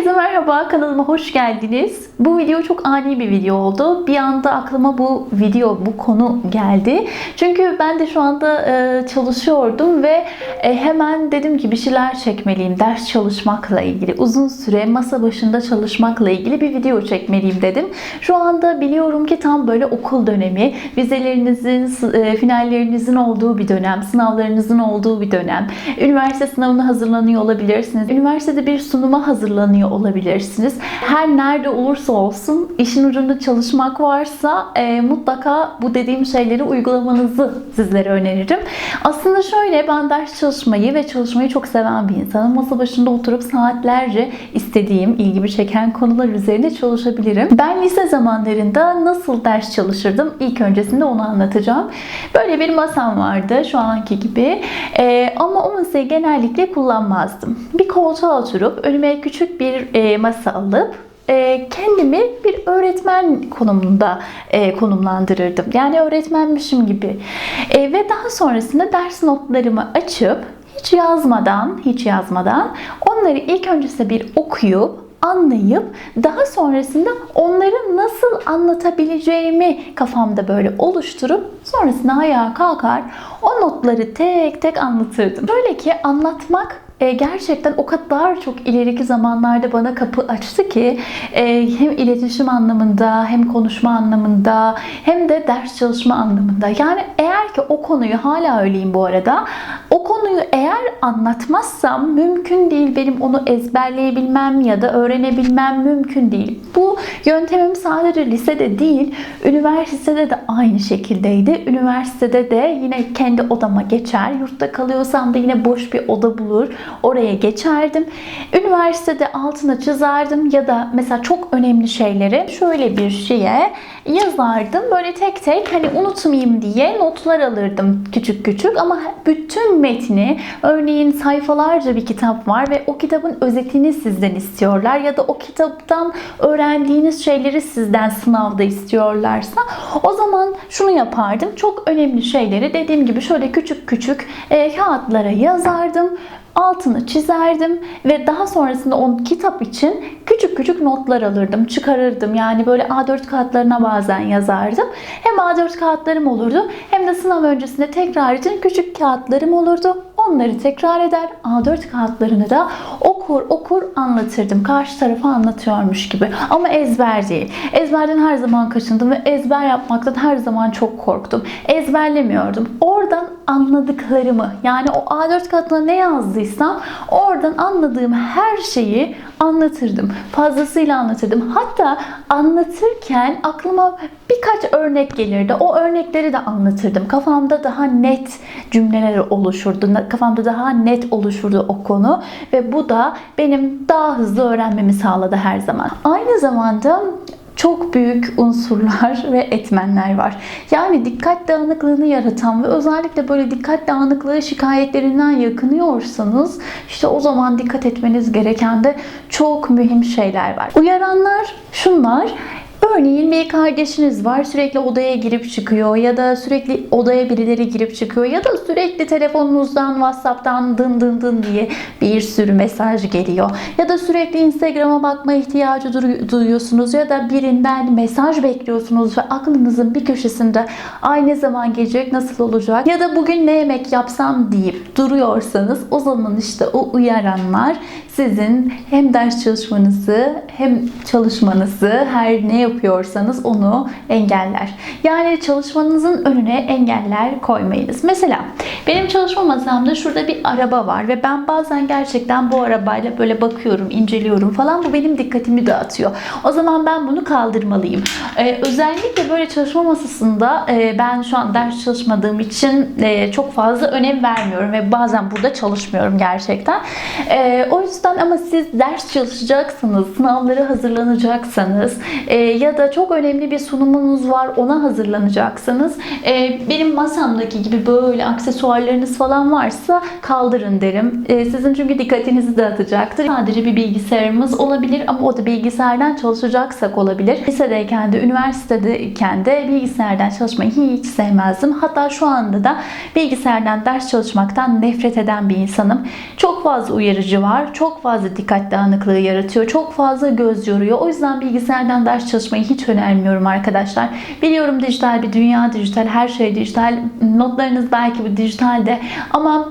Herkese merhaba, kanalıma hoş geldiniz. Bu video çok ani bir video oldu. Bir anda aklıma bu video, bu konu geldi. Çünkü ben de şu anda e, çalışıyordum ve e, hemen dedim ki bir şeyler çekmeliyim. Ders çalışmakla ilgili, uzun süre masa başında çalışmakla ilgili bir video çekmeliyim dedim. Şu anda biliyorum ki tam böyle okul dönemi, vizelerinizin, e, finallerinizin olduğu bir dönem, sınavlarınızın olduğu bir dönem. Üniversite sınavına hazırlanıyor olabilirsiniz. Üniversitede bir sunuma hazırlanıyor olabilirsiniz. Her nerede olursa olsun işin ucunda çalışmak varsa e, mutlaka bu dediğim şeyleri uygulamanızı sizlere öneririm. Aslında şöyle ben ders çalışmayı ve çalışmayı çok seven bir insanım. Masa başında oturup saatlerce istediğim, ilgimi çeken konular üzerine çalışabilirim. Ben lise zamanlarında nasıl ders çalışırdım? İlk öncesinde onu anlatacağım. Böyle bir masam vardı şu anki gibi. E, ama o masayı genellikle kullanmazdım. Bir koltuğa oturup önüme küçük bir e, masa alıp e, kendimi bir öğretmen konumunda e, konumlandırırdım. Yani öğretmenmişim gibi. E, ve daha sonrasında ders notlarımı açıp hiç yazmadan, hiç yazmadan onları ilk öncesinde bir okuyup anlayıp daha sonrasında onları nasıl anlatabileceğimi kafamda böyle oluşturup sonrasında ayağa kalkar o notları tek tek anlatırdım. Böyle ki anlatmak e, gerçekten o kadar çok ileriki zamanlarda bana kapı açtı ki e, hem iletişim anlamında hem konuşma anlamında hem de ders çalışma anlamında. Yani eğer ki o konuyu hala öyleyim bu arada o konuyu eğer anlatmazsam mümkün değil benim onu ezberleyebilmem ya da öğrenebilmem mümkün değil. Bu yöntemim sadece lisede değil üniversitede de aynı şekildeydi. Üniversitede de yine kendi odama geçer. Yurtta kalıyorsam da yine boş bir oda bulur oraya geçerdim. Üniversitede altına çizerdim ya da mesela çok önemli şeyleri şöyle bir şeye yazardım. Böyle tek tek hani unutmayayım diye notlar alırdım küçük küçük ama bütün metni örneğin sayfalarca bir kitap var ve o kitabın özetini sizden istiyorlar ya da o kitaptan öğrendiğiniz şeyleri sizden sınavda istiyorlarsa o zaman şunu yapardım. Çok önemli şeyleri dediğim gibi şöyle küçük küçük e, kağıtlara yazardım altını çizerdim ve daha sonrasında o kitap için küçük küçük notlar alırdım, çıkarırdım. Yani böyle A4 kağıtlarına bazen yazardım. Hem A4 kağıtlarım olurdu hem de sınav öncesinde tekrar için küçük kağıtlarım olurdu. Onları tekrar eder, A4 kağıtlarını da okur okur anlatırdım. Karşı tarafa anlatıyormuş gibi. Ama ezber değil. Ezberden her zaman kaçındım ve ezber yapmaktan her zaman çok korktum. Ezberlemiyordum. Oradan anladıklarımı yani o A4 kağıtına ne yazdıysam oradan anladığım her şeyi anlatırdım. Fazlasıyla anlatırdım. Hatta anlatırken aklıma birkaç örnek gelirdi. O örnekleri de anlatırdım. Kafamda daha net cümleler oluşurdu. Kafamda daha net oluşurdu o konu ve bu da benim daha hızlı öğrenmemi sağladı her zaman. Aynı zamanda çok büyük unsurlar ve etmenler var. Yani dikkat dağınıklığını yaratan ve özellikle böyle dikkat dağınıklığı şikayetlerinden yakınıyorsanız işte o zaman dikkat etmeniz gereken de çok mühim şeyler var. Uyaranlar şunlar. Örneğin bir kardeşiniz var sürekli odaya girip çıkıyor ya da sürekli odaya birileri girip çıkıyor ya da sürekli telefonunuzdan WhatsApp'tan dın dın dın diye bir sürü mesaj geliyor. Ya da sürekli Instagram'a bakma ihtiyacı duyuyorsunuz ya da birinden mesaj bekliyorsunuz ve aklınızın bir köşesinde ay ne zaman gelecek nasıl olacak ya da bugün ne yemek yapsam deyip duruyorsanız o zaman işte o uyaranlar sizin hem ders çalışmanızı hem çalışmanızı her ne yapıyorsanız onu engeller. Yani çalışmanızın önüne engeller koymayınız. Mesela benim çalışma masamda şurada bir araba var ve ben bazen gerçekten bu arabayla böyle bakıyorum, inceliyorum falan. Bu benim dikkatimi dağıtıyor. O zaman ben bunu kaldırmalıyım. Ee, özellikle böyle çalışma masasında e, ben şu an ders çalışmadığım için e, çok fazla önem vermiyorum ve bazen burada çalışmıyorum gerçekten. E, o yüzden ama siz ders çalışacaksınız, sınavlara hazırlanacaksanız e, ya da çok önemli bir sunumunuz var ona hazırlanacaksınız. E, benim masamdaki gibi böyle aksesuarlarınız falan varsa kaldırın derim. E, sizin çünkü dikkatinizi dağıtacaktır. Sadece bir bilgisayarımız olabilir ama o da bilgisayardan çalışacaksak olabilir. Lisedeyken de, üniversitedeyken de bilgisayardan çalışmayı hiç sevmezdim. Hatta şu anda da bilgisayardan ders çalışmaktan nefret eden bir insanım. Çok fazla uyarıcı var. Çok çok fazla dikkat dağınıklığı yaratıyor. Çok fazla göz yoruyor. O yüzden bilgisayardan ders çalışmayı hiç önermiyorum arkadaşlar. Biliyorum dijital bir dünya, dijital her şey dijital. Notlarınız belki bu dijitalde ama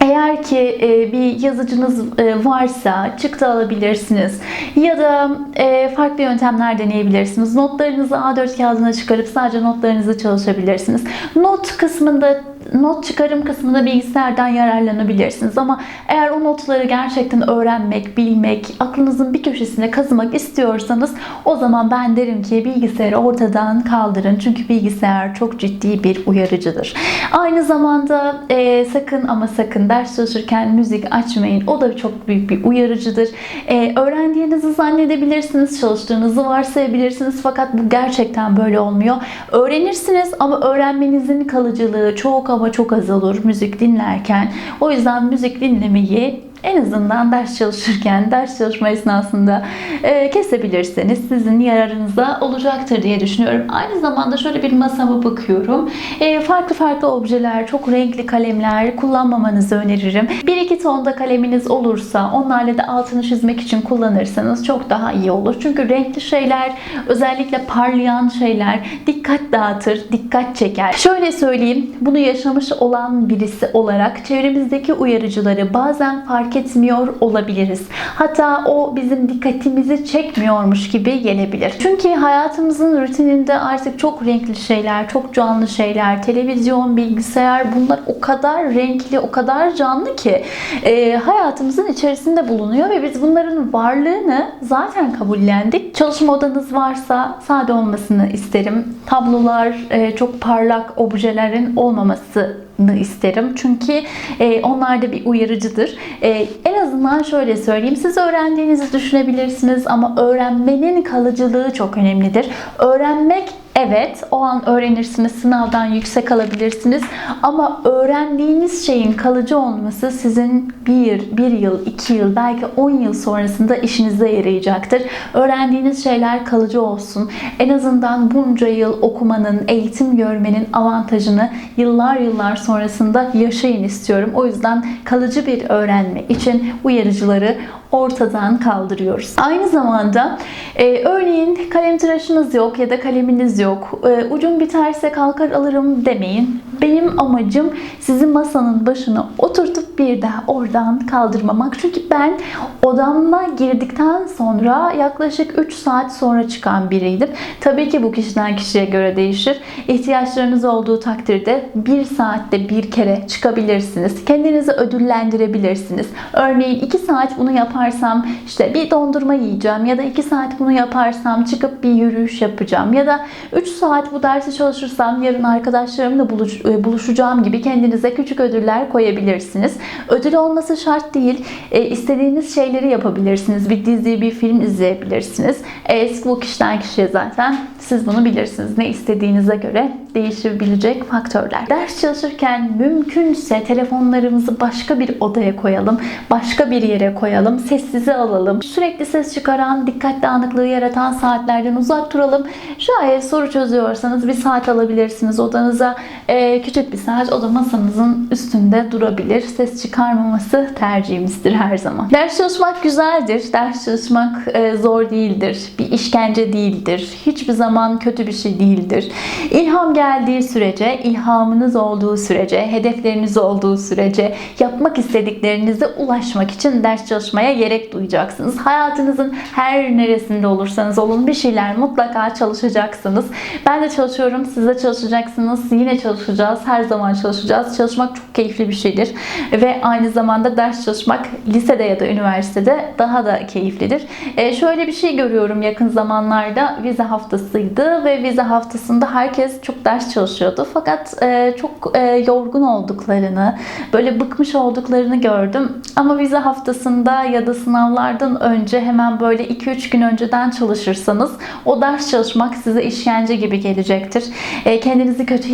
eğer ki e, bir yazıcınız e, varsa çıktı alabilirsiniz ya da e, farklı yöntemler deneyebilirsiniz. Notlarınızı A4 kağıdına çıkarıp sadece notlarınızı çalışabilirsiniz. Not kısmında not çıkarım kısmında bilgisayardan yararlanabilirsiniz ama eğer o notları gerçekten öğrenmek, bilmek, aklınızın bir köşesine kazımak istiyorsanız o zaman ben derim ki bilgisayarı ortadan kaldırın. Çünkü bilgisayar çok ciddi bir uyarıcıdır. Aynı zamanda e, sakın ama sakın ders çalışırken müzik açmayın. O da çok büyük bir uyarıcıdır. E, öğrendiğinizi zannedebilirsiniz, çalıştığınızı varsayabilirsiniz fakat bu gerçekten böyle olmuyor. Öğrenirsiniz ama öğrenmenizin kalıcılığı çok ama çok azalır müzik dinlerken. O yüzden müzik dinlemeyi en azından ders çalışırken, ders çalışma esnasında e, kesebilirseniz sizin yararınıza olacaktır diye düşünüyorum. Aynı zamanda şöyle bir masama bakıyorum. E, farklı farklı objeler, çok renkli kalemler kullanmamanızı öneririm. Bir iki tonda kaleminiz olursa onlarla da altını çizmek için kullanırsanız çok daha iyi olur. Çünkü renkli şeyler, özellikle parlayan şeyler dikkat dağıtır, dikkat çeker. Şöyle söyleyeyim, bunu yaşamış olan birisi olarak çevremizdeki uyarıcıları bazen fark etmiyor olabiliriz. Hatta o bizim dikkatimizi çekmiyormuş gibi gelebilir. Çünkü hayatımızın rutininde artık çok renkli şeyler, çok canlı şeyler, televizyon, bilgisayar bunlar o kadar renkli, o kadar canlı ki e, hayatımızın içerisinde bulunuyor ve biz bunların varlığını zaten kabullendik. Çalışma odanız varsa sade olmasını isterim. Tablolar, e, çok parlak objelerin olmaması isterim. Çünkü e, onlar da bir uyarıcıdır. E, en azından şöyle söyleyeyim. Siz öğrendiğinizi düşünebilirsiniz ama öğrenmenin kalıcılığı çok önemlidir. Öğrenmek Evet, o an öğrenirsiniz, sınavdan yüksek alabilirsiniz. Ama öğrendiğiniz şeyin kalıcı olması sizin bir, bir yıl, iki yıl, belki on yıl sonrasında işinize yarayacaktır. Öğrendiğiniz şeyler kalıcı olsun. En azından bunca yıl okumanın, eğitim görmenin avantajını yıllar yıllar sonrasında yaşayın istiyorum. O yüzden kalıcı bir öğrenme için uyarıcıları ortadan kaldırıyoruz. Aynı zamanda e, örneğin kalem tıraşınız yok ya da kaleminiz yok. E, ucum biterse kalkar alırım demeyin. Benim amacım sizi masanın başına oturtup bir daha oradan kaldırmamak. Çünkü ben odamda girdikten sonra yaklaşık 3 saat sonra çıkan biriydim. Tabii ki bu kişiden kişiye göre değişir. İhtiyaçlarınız olduğu takdirde bir saatte bir kere çıkabilirsiniz. Kendinizi ödüllendirebilirsiniz. Örneğin 2 saat bunu yaparsam işte bir dondurma yiyeceğim ya da 2 saat bunu yaparsam çıkıp bir yürüyüş yapacağım ya da 3 saat bu dersi çalışırsam yarın arkadaşlarımla buluş, buluşacağım gibi kendinize küçük ödüller koyabilirsiniz. Ödül olması şart değil. E, istediğiniz şeyleri yapabilirsiniz. Bir dizi, bir film izleyebilirsiniz. E, bu kişiden kişiye zaten siz bunu bilirsiniz. Ne istediğinize göre değişebilecek faktörler. Ders çalışırken mümkünse telefonlarımızı başka bir odaya koyalım. Başka bir yere koyalım. Sessize alalım. Sürekli ses çıkaran, dikkat dağınıklığı yaratan saatlerden uzak duralım. Şayet soru çözüyorsanız bir saat alabilirsiniz odanıza. Ee, küçük bir saat o da masanızın üstünde durabilir. Ses çıkarmaması tercihimizdir her zaman. Ders çalışmak güzeldir. Ders çalışmak e, zor değildir. Bir işkence değildir. Hiçbir zaman kötü bir şey değildir. İlham geldiği sürece, ilhamınız olduğu sürece, hedefleriniz olduğu sürece, yapmak istediklerinize ulaşmak için ders çalışmaya gerek duyacaksınız. Hayatınızın her neresinde olursanız olun bir şeyler mutlaka çalışacaksınız. Ben de çalışıyorum, siz de çalışacaksınız. Yine çalışacağız, her zaman çalışacağız. Çalışmak çok keyifli bir şeydir. Ve aynı zamanda ders çalışmak lisede ya da üniversitede daha da keyiflidir. E, şöyle bir şey görüyorum yakın zamanlarda vize haftasıydı ve vize haftasında herkes çok ders çalışıyordu. Fakat e, çok e, yorgun olduklarını, böyle bıkmış olduklarını gördüm. Ama vize haftasında ya da sınavlardan önce hemen böyle 2-3 gün önceden çalışırsanız o ders çalışmak size işkence gibi gelecektir. E, kendinizi kötü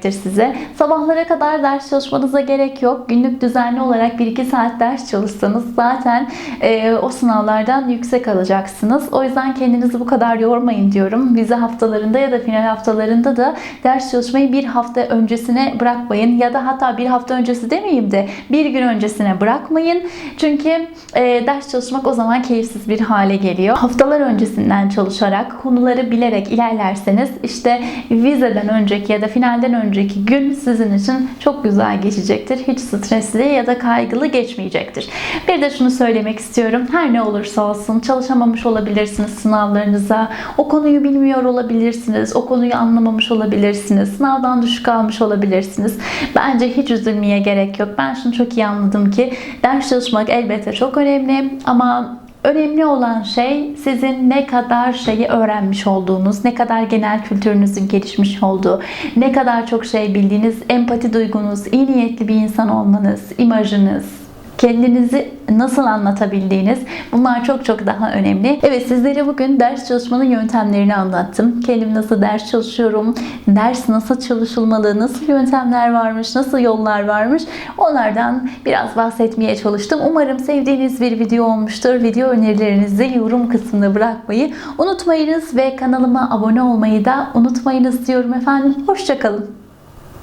hissettirecektir size. Sabahlara kadar ders çalışmanıza gerek yok. Günlük düzenli olarak 1-2 saat ders çalışsanız zaten e, o sınavlardan yüksek alacaksınız. O yüzden kendinizi bu kadar yormayın diyorum. Vize haftalarında ya da final haftalarında da ders çalışmayı bir hafta öncesine bırakmayın. Ya da hatta bir hafta öncesi demeyeyim de bir gün öncesine bırakmayın. Çünkü e, ders çalışmak o zaman keyifsiz bir hale geliyor. Haftalar öncesinden çalışarak, konuları bilerek ilerlerseniz işte vizeden önceki ya da finalden önceki gün sizin için çok güzel geçecektir. Hiç stresli ya da kaygılı geçmeyecektir. Bir de şunu söylemek istiyorum. Her ne olursa olsun çalışamamış olabilirsiniz sınavlarınıza. O konuyu bilmiyor olabilirsiniz. O konuyu anlamamış olabilirsiniz. Sınavdan düşük almış olabilirsiniz. Bence hiç üzülmeye gerek yok. Ben şunu çok iyi anladım ki ders çalışmak elbette çok önemli ama Önemli olan şey sizin ne kadar şeyi öğrenmiş olduğunuz, ne kadar genel kültürünüzün gelişmiş olduğu, ne kadar çok şey bildiğiniz, empati duygunuz, iyi niyetli bir insan olmanız, imajınız, kendinizi nasıl anlatabildiğiniz bunlar çok çok daha önemli. Evet sizlere bugün ders çalışmanın yöntemlerini anlattım. Kendim nasıl ders çalışıyorum, ders nasıl çalışılmalı, nasıl yöntemler varmış, nasıl yollar varmış onlardan biraz bahsetmeye çalıştım. Umarım sevdiğiniz bir video olmuştur. Video önerilerinizi yorum kısmına bırakmayı unutmayınız ve kanalıma abone olmayı da unutmayınız diyorum efendim. Hoşçakalın.